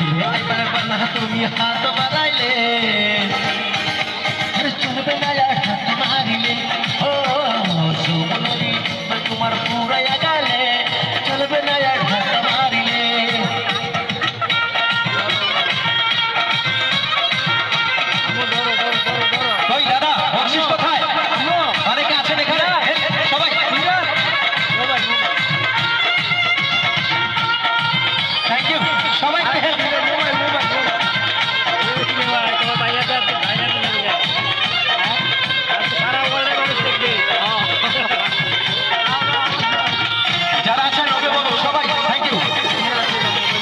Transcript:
तुम्ही हात बरायले সবাই